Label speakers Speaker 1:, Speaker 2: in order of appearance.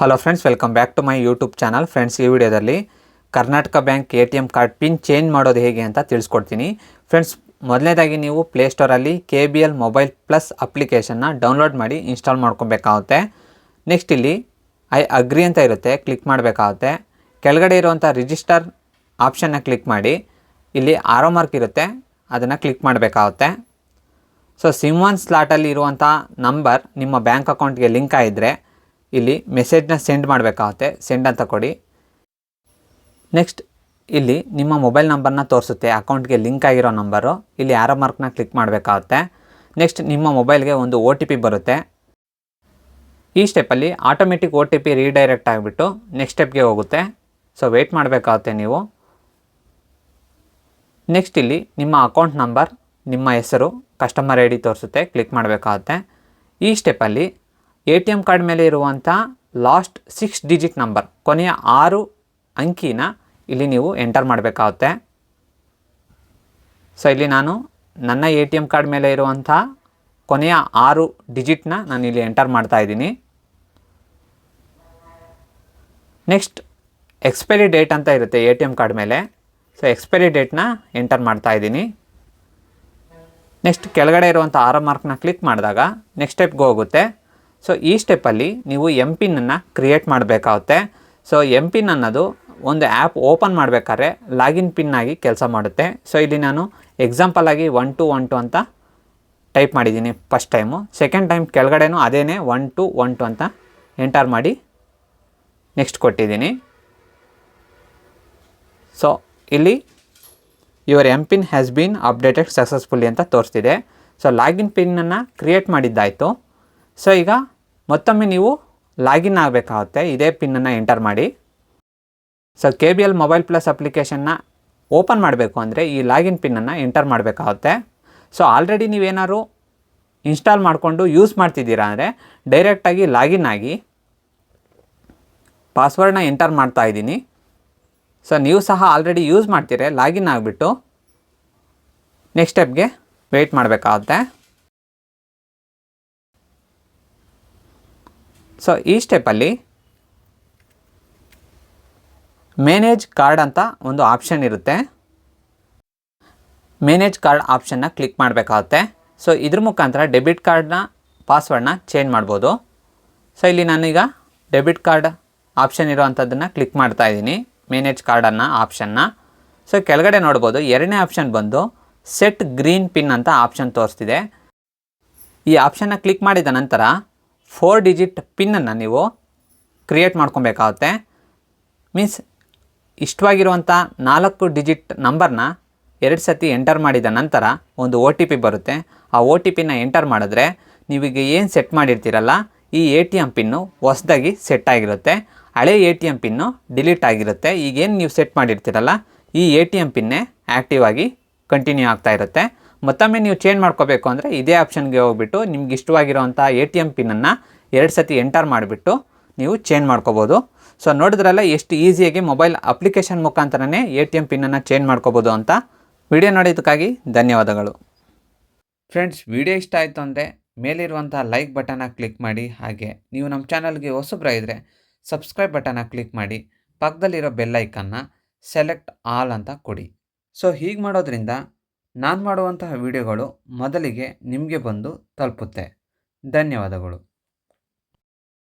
Speaker 1: Hello friends welcome back to my YouTube channel friends ಈ ವಿಡಿಯೋದಲ್ಲಿ Karnataka bank A T M card pin change ಮಾಡೋದು ಹೇಗೆ ಅಂತ ತಿಳಿಸ್ಕೊಡ್ತೀನಿ. ಫ್ರೆಂಡ್ಸ್ ಮೊದಲನೇದಾಗಿ ನೀವು ಪ್ಲೇಸ್ಟೋರಲ್ಲಿ K B L mobile plus ಅಪ್ಲಿಕೇಶನ್ನ ಡೌನ್ಲೋಡ್ ಮಾಡಿ ಇನ್ಸ್ಟಾಲ್ ಮಾಡ್ಕೊಬೇಕಾಗುತ್ತೆ. ನೆಕ್ಸ್ಟ್ ಇಲ್ಲಿ ಐ ಅಗ್ರಿ ಅಂತ ಇರುತ್ತೆ ಕ್ಲಿಕ್ ಮಾಡಬೇಕಾಗುತ್ತೆ. ಕೆಳಗಡೆ ಇರುವಂಥ ರಿಜಿಸ್ಟರ್ ಆಪ್ಷನ್ನ ಕ್ಲಿಕ್ ಮಾಡಿ. ಇಲ್ಲಿ ಆರೋ ಮಾರ್ಕ್ ಇರುತ್ತೆ, ಅದನ್ನು ಕ್ಲಿಕ್ ಮಾಡಬೇಕಾಗುತ್ತೆ. ಸೊ ಸಿಮ್ ಒನ್ ಸ್ಲಾಟಲ್ಲಿ ಇರುವಂಥ ನಂಬರ್ ನಿಮ್ಮ ಬ್ಯಾಂಕ್ ಅಕೌಂಟ್ಗೆ ಲಿಂಕ್ ಆಗಿದ್ದರೆ ಇಲ್ಲಿ ಮೆಸೇಜ್ನ ಸೆಂಡ್ ಮಾಡಬೇಕಾಗುತ್ತೆ. ಸೆಂಡ್ ಅಂತ ಕೊಡಿ. ನೆಕ್ಸ್ಟ್ ಇಲ್ಲಿ ನಿಮ್ಮ ಮೊಬೈಲ್ ನಂಬರ್ನ ತೋರಿಸುತ್ತೆ. ಅಕೌಂಟ್ಗೆ ಲಿಂಕ್ ಆಗಿರೋ ನಂಬರು ಇಲ್ಲಿ ಆರೋ ಮಾರ್ಕ್ನ ಕ್ಲಿಕ್ ಮಾಡಬೇಕಾಗುತ್ತೆ. ನೆಕ್ಸ್ಟ್ ನಿಮ್ಮ ಮೊಬೈಲ್ಗೆ ಒಂದು ಒ ಟಿ ಪಿ ಬರುತ್ತೆ. ಈ ಸ್ಟೆಪ್ಪಲ್ಲಿ automatic O T P redirect ಆಗಿಬಿಟ್ಟು ನೆಕ್ಸ್ಟ್ ಸ್ಟೆಪ್ಗೆ ಹೋಗುತ್ತೆ. ಸೊ ವೆಯ್ಟ್ ಮಾಡಬೇಕಾಗುತ್ತೆ ನೀವು. ನೆಕ್ಸ್ಟ್ ಇಲ್ಲಿ ನಿಮ್ಮ ಅಕೌಂಟ್ ನಂಬರ್ ನಿಮ್ಮ ಹೆಸರು ಕಸ್ಟಮರ್ ಐ ತೋರಿಸುತ್ತೆ. ಕ್ಲಿಕ್ ಮಾಡಬೇಕಾಗುತ್ತೆ. ಈ ಸ್ಟೆಪ್ಪಲ್ಲಿ ಎ ಟಿ ಎಂ ಕಾರ್ಡ್ ಮೇಲೆ ಇರುವಂಥ ಲಾಸ್ಟ್ ಸಿಕ್ಸ್ ಡಿಜಿಟ್ ನಂಬರ್, ಕೊನೆಯ ಆರು ಅಂಕಿನ ಇಲ್ಲಿ ನೀವು ಎಂಟರ್ ಮಾಡಬೇಕಾಗುತ್ತೆ. ಸೊ ಇಲ್ಲಿ ನಾನು ನನ್ನ ಎ ಟಿ ಎಂ ಕಾರ್ಡ್ ಮೇಲೆ ಇರುವಂಥ ಕೊನೆಯ ಆರು ಡಿಜಿಟ್ನ ನಾನು ಇಲ್ಲಿ ಎಂಟರ್ ಮಾಡ್ತಾ ಇದ್ದೀನಿ. ನೆಕ್ಸ್ಟ್ ಎಕ್ಸ್ಪೈರಿ ಡೇಟ್ ಅಂತ ಇರುತ್ತೆ ಎ ಟಿ ಎಂ ಕಾರ್ಡ್ ಮೇಲೆ. ಸೊ ಎಕ್ಸ್ಪೈರಿ ಡೇಟ್ನ ಎಂಟರ್ ಮಾಡ್ತಾ ಇದ್ದೀನಿ. ನೆಕ್ಸ್ಟ್ ಕೆಳಗಡೆ ಇರುವಂಥ ಆರ ಮಾರ್ಕ್ನ ಕ್ಲಿಕ್ ಮಾಡಿದಾಗ ನೆಕ್ಸ್ಟ್ ಸ್ಟೆಪ್ಗೆ ಹೋಗುತ್ತೆ. ಸೊ ಈ ಸ್ಟೆಪ್ಪಲ್ಲಿ ನೀವು ಎಂ ಪಿನ್ನನ್ನು ಕ್ರಿಯೇಟ್ ಮಾಡಬೇಕಾಗುತ್ತೆ. ಸೊ ಎಂ ಪಿನ್ ಅನ್ನೋದು ಒಂದು ಆ್ಯಪ್ ಓಪನ್ ಮಾಡಬೇಕಾದ್ರೆ ಲಾಗಿನ್ ಪಿನ್ ಆಗಿ ಕೆಲಸ ಮಾಡುತ್ತೆ. ಸೊ ಇಲ್ಲಿ ನಾನು ಎಕ್ಸಾಂಪಲ್ ಆಗಿ ಒನ್ ಟು ಒನ್ ಟು ಅಂತ ಟೈಪ್ ಮಾಡಿದ್ದೀನಿ ಫಸ್ಟ್ ಟೈಮು ಸೆಕೆಂಡ್ ಟೈಮ್ ಕೆಳಗಡೆನೂ ಅದೇನೇ ಒನ್ ಟು ಒನ್ ಟು ಅಂತ ಎಂಟರ್ ಮಾಡಿ ನೆಕ್ಸ್ಟ್ ಕೊಟ್ಟಿದ್ದೀನಿ. ಸೊ ಇಲ್ಲಿ your M pin has been updated successfully ಅಂತ ತೋರಿಸ್ತಿದೆ. ಸೊ ಲಾಗಿನ್ ಪಿನ್ನನ್ನು ಕ್ರಿಯೇಟ್ ಮಾಡಿದ್ದಾಯಿತು. ಸೊ ಈಗ ಮತ್ತೊಮ್ಮೆ ನೀವು ಲಾಗಿನ್ ಆಗಬೇಕಾಗುತ್ತೆ. ಇದೇ ಪಿನ್ನನ್ನು ಎಂಟರ್ ಮಾಡಿ. So K B L mobile plus ಅಪ್ಲಿಕೇಶನ್ನ ಓಪನ್ ಮಾಡಬೇಕು ಅಂದರೆ ಈ ಲಾಗಿನ್ ಪಿನ್ನನ್ನು ಎಂಟರ್ ಮಾಡಬೇಕಾಗುತ್ತೆ. ಸೊ ಆಲ್ರೆಡಿ ನೀವೇನಾದ್ರು ಇನ್ಸ್ಟಾಲ್ ಮಾಡಿಕೊಂಡು ಯೂಸ್ ಮಾಡ್ತಿದ್ದೀರಾ ಅಂದರೆ ಡೈರೆಕ್ಟಾಗಿ ಲಾಗಿನ್ ಆಗಿ ಪಾಸ್ವರ್ಡನ್ನ ಎಂಟರ್ ಮಾಡ್ತಾ ಇದ್ದೀನಿ. ಸೊ ನೀವು ಸಹ ಆಲ್ರೆಡಿ ಯೂಸ್ ಮಾಡ್ತೀರಿ. ಲಾಗಿನ್ ಆಗಿಬಿಟ್ಟು ನೆಕ್ಸ್ಟ್ ಸ್ಟೆಪ್ಗೆ ವೆಯ್ಟ್ ಮಾಡಬೇಕಾಗುತ್ತೆ. ಸೊ ಈ ಸ್ಟೆಪ್ಪಲ್ಲಿ ಮೇನೇಜ್ ಕಾರ್ಡ್ ಅಂತ ಒಂದು ಆಪ್ಷನ್ ಇರುತ್ತೆ. ಮೇನೇಜ್ ಕಾರ್ಡ್ ಆಪ್ಷನ್ನ ಕ್ಲಿಕ್ ಮಾಡಬೇಕಾಗುತ್ತೆ. ಸೊ ಇದ್ರ ಮುಖಾಂತರ ಡೆಬಿಟ್ ಕಾರ್ಡ್ನ ಪಾಸ್ವರ್ಡ್ನ ಚೇಂಜ್ ಮಾಡ್ಬೋದು. ಸೊ ಇಲ್ಲಿ ನಾನೀಗ ಡೆಬಿಟ್ ಕಾರ್ಡ್ ಆಪ್ಷನ್ ಇರೋವಂಥದ್ದನ್ನು ಕ್ಲಿಕ್ ಮಾಡ್ತಾ ಇದ್ದೀನಿ. ಮೇನೇಜ್ ಕಾರ್ಡನ್ನು ಆಪ್ಷನ್ನ ಸೊ ಕೆಳಗಡೆ ನೋಡ್ಬೋದು, ಎರಡನೇ ಆಪ್ಷನ್ ಬಂದು ಸೆಟ್ ಗ್ರೀನ್ ಪಿನ್ ಅಂತ ಆಪ್ಷನ್ ತೋರಿಸ್ತಿದೆ. ಈ ಆಪ್ಷನ್ನ ಕ್ಲಿಕ್ ಮಾಡಿದ ನಂತರ ಫೋರ್ ಡಿಜಿಟ್ ಪಿನ್ನನ್ನು ನೀವು ಕ್ರಿಯೇಟ್ ಮಾಡ್ಕೊಬೇಕಾಗುತ್ತೆ. ಮೀನ್ಸ್ ಇಷ್ಟವಾಗಿರುವಂಥ ನಾಲ್ಕು ಡಿಜಿಟ್ ನಂಬರ್ನ ಎರಡು ಸತಿ ಎಂಟರ್ ಮಾಡಿದ ನಂತರ ಒಂದು ಒ ಟಿ ಪಿ ಬರುತ್ತೆ. ಆ ಒ ಟಿ ಪಿನ ಎಂಟರ್ ಮಾಡಿದ್ರೆ ನೀವೀಗ ಏನು ಸೆಟ್ ಮಾಡಿರ್ತೀರಲ್ಲ, ಈ ಎ ಟಿ ಎಂ ಪಿನ್ನು ಹೊಸದಾಗಿ ಸೆಟ್ ಆಗಿರುತ್ತೆ. ಹಳೆ A T M pin delete ಆಗಿರುತ್ತೆ. ಈಗೇನು ನೀವು ಸೆಟ್ ಮಾಡಿರ್ತೀರಲ್ಲ, ಈ ಎ ಟಿ ಎಂ ಪಿನ್ನೇ ಆ್ಯಕ್ಟಿವ್ ಆಗಿ ಕಂಟಿನ್ಯೂ ಆಗ್ತಾ ಇರುತ್ತೆ. ಮತ್ತೊಮ್ಮೆ ನೀವು ಚೇಂಜ್ ಮಾಡ್ಕೋಬೇಕು ಅಂದರೆ ಇದೇ ಆಪ್ಷನ್ಗೆ ಹೋಗ್ಬಿಟ್ಟು ನಿಮ್ಗೆ ಇಷ್ಟವಾಗಿರುವಂಥ ಎ ಟಿ ಎಂ ಪಿನ್ನನ್ನು ಎರಡು ಸತಿ ಎಂಟರ್ ಮಾಡಿಬಿಟ್ಟು ನೀವು ಚೇಂಜ್ ಮಾಡ್ಕೋಬೋದು. ಸೊ ನೋಡಿದ್ರಲ್ಲ ಎಷ್ಟು ಈಸಿಯಾಗಿ ಮೊಬೈಲ್ ಅಪ್ಲಿಕೇಶನ್ ಮುಖಾಂತರನೇ ಎ ಟಿ ಎಂ ಪಿನ್ನನ್ನು ಚೇಂಜ್ ಮಾಡ್ಕೋಬೋದು ಅಂತ. ವಿಡಿಯೋ ನೋಡಿದ್ದಕ್ಕಾಗಿ ಧನ್ಯವಾದಗಳು. ಫ್ರೆಂಡ್ಸ್ ವಿಡಿಯೋ ಇಷ್ಟ ಆಯಿತು ಅಂದರೆ ಮೇಲಿರುವಂಥ ಲೈಕ್ ಬಟನ್ನ ಕ್ಲಿಕ್ ಮಾಡಿ. ಹಾಗೆ ನೀವು ನಮ್ಮ ಚಾನಲ್ಗೆ ಹೊಸಬ್ರಾಗಿದ್ದರೆ ಸಬ್ಸ್ಕ್ರೈಬ್ ಬಟನ್ನ ಕ್ಲಿಕ್ ಮಾಡಿ. ಪಕ್ಕದಲ್ಲಿರೋ ಬೆಲ್ ಐಕನ್ನ ಸೆಲೆಕ್ಟ್ ಆಲ್ ಅಂತ ಕೊಡಿ. ಸೊ ಹೀಗೆ ಮಾಡೋದ್ರಿಂದ ನಾನು ಮಾಡುವಂತಹ ವಿಡಿಯೋಗಳು ಮೊದಲಿಗೆ ನಿಮಗೆ ಬಂದು ತಲುಪುತ್ತೆ. ಧನ್ಯವಾದಗಳು.